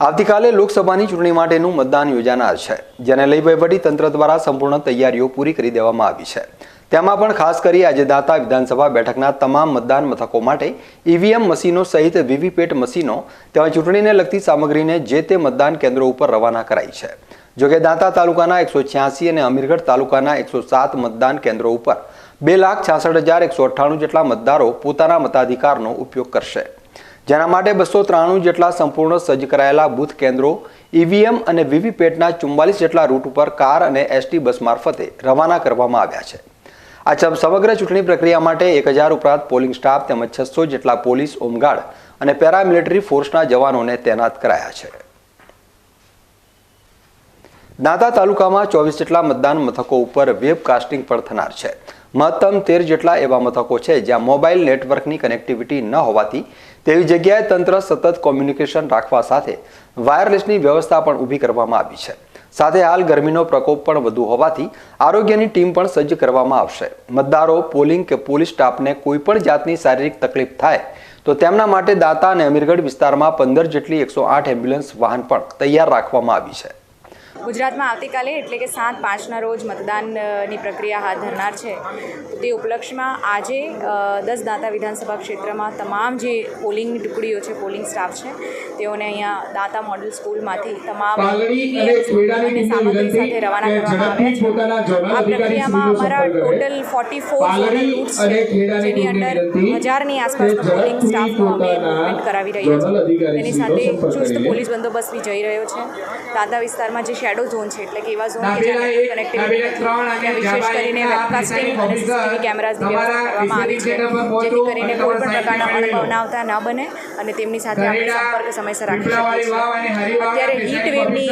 આવતીકાલે લોકસભાની ચૂંટણી માટેનું મતદાન યોજાનાર છે, જેને લઈ વહીવટી તંત્ર દ્વારા સંપૂર્ણ તૈયારીઓ પૂરી કરી દેવામાં આવી છે. તેમાં પણ ખાસ કરી આજે દાંતા વિધાનસભા બેઠકના તમામ મતદાન મથકો માટે ઈવીએમ મશીનો સહિત વીવીપેટ મશીનો તેમજ ચૂંટણીને લગતી સામગ્રીને જે તે મતદાન કેન્દ્રો ઉપર રવાના કરાઈ છે. જોકે દાંતા તાલુકાના એકસો છ્યાસી અને અમીરગઢ તાલુકાના એકસો સાત મતદાન કેન્દ્રો ઉપર બે લાખ છાસઠ હજાર એકસો અઠ્ઠાણું જેટલા મતદારો પોતાના મતાધિકારનો ઉપયોગ કરશે. જેના માટે બસો ત્રાણું જેટલા સંપૂર્ણ સજ્જ કરાયેલા બૂથ કેન્દ્રો, ઈવીએમ અને વીવીપેટના ચુમ્બાલીસ જેટલા રૂટ ઉપર કાર અને એસટી બસ મારફતે રવાના કરવામાં આવ્યા છે. આ સમગ્ર ચૂંટણી પ્રક્રિયા માટે એક હજાર ઉપરાંત પોલિંગ સ્ટાફ તેમજ છસો જેટલા પોલીસ, હોમગાર્ડ અને પેરામિલિટરી ફોર્સના જવાનોને તૈનાત કરાયા છે. દાંતા તાલુકામાં ચોવીસ જેટલા મતદાન મથકો ઉપર વેબકાસ્ટિંગ પણ થનાર છે. મહત્તમ તેર જેટલા એવા મથકો છે જ્યાં મોબાઈલ નેટવર્કની કનેક્ટિવિટી ન હોવાથી તેવી જગ્યાએ તંત્ર સતત કોમ્યુનિકેશન રાખવા સાથે વાયરલેસની વ્યવસ્થા પણ ઊભી કરવામાં આવી છે. સાથે હાલ ગરમીનો પ્રકોપ પણ વધુ હોવાથી આરોગ્યની ટીમ પણ સજ્જ કરવામાં આવશે. મતદારો, પોલિંગ કે પોલીસ સ્ટાફને કોઈપણ જાતની શારીરિક તકલીફ થાય તો તેમના માટે દાતા અને અમીરગઢ વિસ્તારમાં પંદર જેટલી એકસો આઠ એમ્બ્યુલન્સ વાહન પણ તૈયાર રાખવામાં આવી છે. ગુજરાતમાં આવતીકાલે એટલે કે સાત પાંચના રોજ મતદાનની પ્રક્રિયા હાથ ધરનાર છે. તે ઉપલક્ષમાં આજે દસ દાંતા વિધાનસભા ક્ષેત્રમાં તમામ જે પોલિંગ ટુકડીઓ છે પોલિંગ સ્ટાફ છે તેઓને અહીંયા દાંતા મોડલ સ્કૂલમાંથી તમામ સામગ્રી સાથે રવાના કરવામાં આવ્યા છે. આ પ્રક્રિયામાં અમારા ટોટલ ફોર્ટી ફોર રૂટ્સ છે જેની અંદર હજારની આસપાસનો પોલિંગ સ્ટાફ સ્ટાફનો અમે કરાવી રહ્યા છીએ તેની સાથે ચુસ્ત પોલીસ બંદોબસ્ત બી જઈ રહ્યો છે. દાંતા વિસ્તારમાં જે શેડો ઝોન છે એટલે કે એવા ઝોન કે જ્યાં કનેક્ટિવિટી વિશેષ કરીને વેબકાસ્ટિંગ અને સીસીટીવી કેમેરાઝની વ્યવસ્થા કરવામાં આવી છે. જેથી કરીને કોઈ પણ પ્રકારના આવતા ન બને અને તેમની સાથે આપણે સંપર્ક સમયસર રાખી શકીએ અત્યારે હીટ વેવની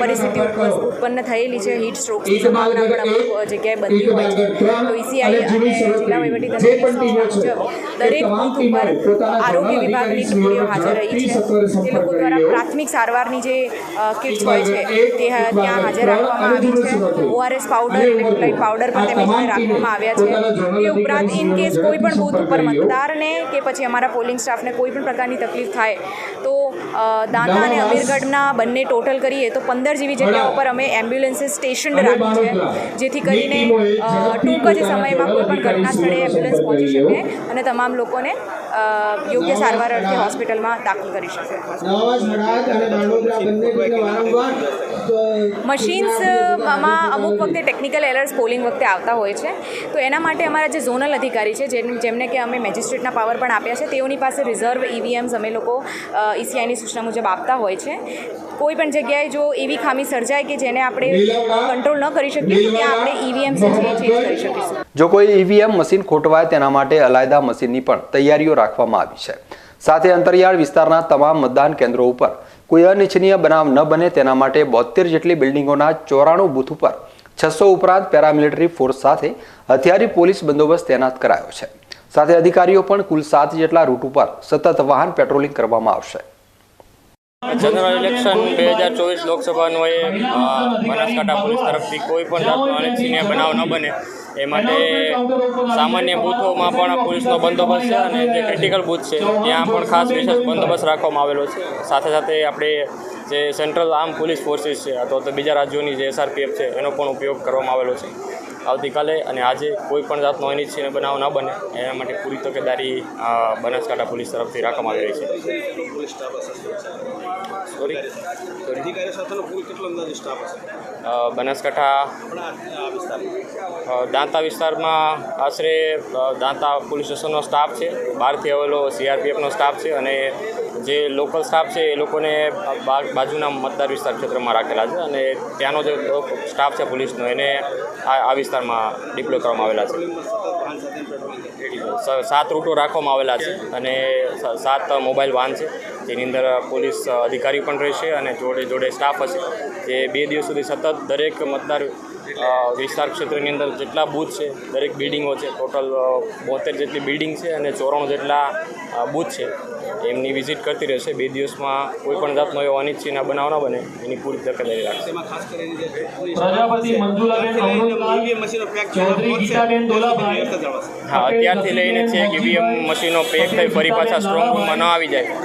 પરિસ્થિતિ ઉત્પન્ન થયેલી છે હીટ સ્ટ્રોકની સંભાવના પણ અમુક જગ્યાએ બનતી હોય છે. તો ઈસીઆઈ અને જિલ્લા શરતોની વહીવટી જે તંત્રની પણ ટીમો સૂચના છે મુજબ દરેક બૂથ ઉપર આરોગ્ય વિભાગની ટુકડીઓ હાજર રહી છે. તે લોકો દ્વારા પ્રાથમિક સારવારની જે કિટ્સ હોય છે તે ત્યાં હાજર રાખવામાં આવી છે. ઓઆરએસ પાવડર ઇલેક્ટ્રોલાઇટ પાવડર પણ તેમની સાથે રાખવામાં આવ્યા છે. તે ઉપરાંત ઇન કેસ કોઈ પણ બુથ ઉપર. મતદારને કે પછી અમારા પોલિંગ સ્ટાફને કોઈ પણ પ્રકારની તકલીફ થાય તો દાંતા અને અમીરગઢના બંને ટોટલ કરીએ તો પંદર જેવી જગ્યાઓ પર અમે એમ્બ્યુલન્સીસ સ્ટેશન રાખી છે જેથી કરીને ટૂંક જ સમયમાં કોઈ પણ ઘટના સ્થળે એમ્બ્યુલન્સ પહોંચી શકે અને તમામ લોકોને યોગ્ય સારવાર અર્થે હોસ્પિટલમાં દાખલ કરી શકે. મશીન્સ મશીન્સમાં અમુક વખતે ટેકનિકલ એલર્સ પોલિંગ વખતે આવતા હોય છે. તો એના માટે અમારા જે ઝોનલ અધિકારી છે જેમ- જેમને કે અમે મેજિસ્ટ્રેટના પાવર પણ આપ્યા છે તેઓની પાસે રિઝર્વ ઈવીએમ્સ અમે લોકો ઈસીઆઈની સૂચના મુજબ આપતા હોય છે. કોઈ પણ જગ્યાએ જો એવી ખામી સર્જાય કે જેને આપણે કંટ્રોલ ન કરી શકીએ તો ત્યાં આપણે ઈવીએમ ચેન્જ કરી શકીશું. જો કોઈ ઈવીએમ મશીન ખોટવાય તેના માટે અલાયદા મશીનની પણ તૈયારીઓ રાખવામાં આવી છે. સાથે અંતરિયાળ વિસ્તારના તમામ મતદાન કેન્દ્રો ઉપર કોઈ અનિચ્છનીય બનાવ ન બને તેના માટે બોતેર જેટલી બિલ્ડિંગોના ચોરાણું બૂથ ઉપર છસો ઉપરાંત પેરામિલિટરી ફોર્સ સાથે હથિયારી પોલીસ બંદોબસ્ત તૈનાત કરાયો છે. સાથે અધિકારીઓ પણ કુલ સાત જેટલા રૂટ ઉપર સતત વાહન પેટ્રોલિંગ કરવામાં આવશે. જનરલ ઇલેક્શન બે હજાર ચોવીસ લોકસભાનું એ બનાસકાંઠા પોલીસ તરફથી કોઈ પણ જાતનો અનિચ્છનીય બનાવ ન બને. એ માટે સામાન્ય બૂથોમાં પણ પોલીસનો બંદોબસ્ત છે અને જે ક્રિટિકલ બૂથ છે, ત્યાં પણ ખાસ વિશેષ બંદોબસ્ત રાખવામાં આવેલો છે. સાથે સાથે આપણે જે સેન્ટ્રલ આર્મ પોલીસ ફોર્સીસ છે, અથવા તો બીજા રાજ્યોની જે એસઆરપીએફ છે, એનો પણ ઉપયોગ કરવામાં આવેલો છે. આવતીકાલે અને આજે કોઈ પણ જાતનો અનિચ્છનીય બનાવ ન બને. એના માટે પૂરી તકેદારી બનાસકાંઠા પોલીસ તરફથી રાખવામાં આવી રહી છે. અધિકારી સાથેનો કુલ કેટલો અંદાજે સ્ટાફ હશે? બનાસકાંઠા દાંતા વિસ્તારમાં આશરે દાંતા પોલીસ સ્ટેશનનો સ્ટાફ છે. બહારથી આવેલો સીઆરપીએફનો સ્ટાફ છે અને જે લોકલ સ્ટાફ છે એ લોકોને બાજુના મતદાર વિસ્તાર ક્ષેત્રમાં રાખેલા છે અને ત્યાંનો જે સ્ટાફ છે પોલીસનો એને આ આ વિસ્તારમાં ડિપ્લોય કરવામાં આવેલા છે. સાત રૂટો રાખવામાં આવેલા છે અને સાત મોબાઈલ વાહન છે. જેની અંદર પોલીસ અધિકારી પણ રહેશે અને જોડે જોડે સ્ટાફ હશે. જે બે દિવસ સુધી સતત દરેક મતદાર વિસ્તાર ક્ષેત્રની અંદર જેટલા બૂથ છે દરેક બિલ્ડિંગો છે ટોટલ બોતેર જેટલી બિલ્ડિંગ છે અને ચોરાણું જેટલા બૂથ છે એમની વિઝિટ કરતી રહેશે. બે દિવસમાં કોઈ પણ જાતનો એવો અનિચ્છીના બનાવ ન બને એની પૂરી તકેદારી રાખશે. તેમાં ખાસ કરીને જે પેટ્રોલિંગ પ્રજાપતિ મંજુલાબેન અમૃતલાલ EVM મશીનો પેક ચૌધરી ગીતાબેન દોલાભાઈ વ્યવસ્થા જળવાશે. હા અત્યારથી લઈને છે કે ઈવીએમ મશીનો પેક થઈ ફરી પાછા સ્ટ્રોંગ રૂમમાં ન આવી જાય.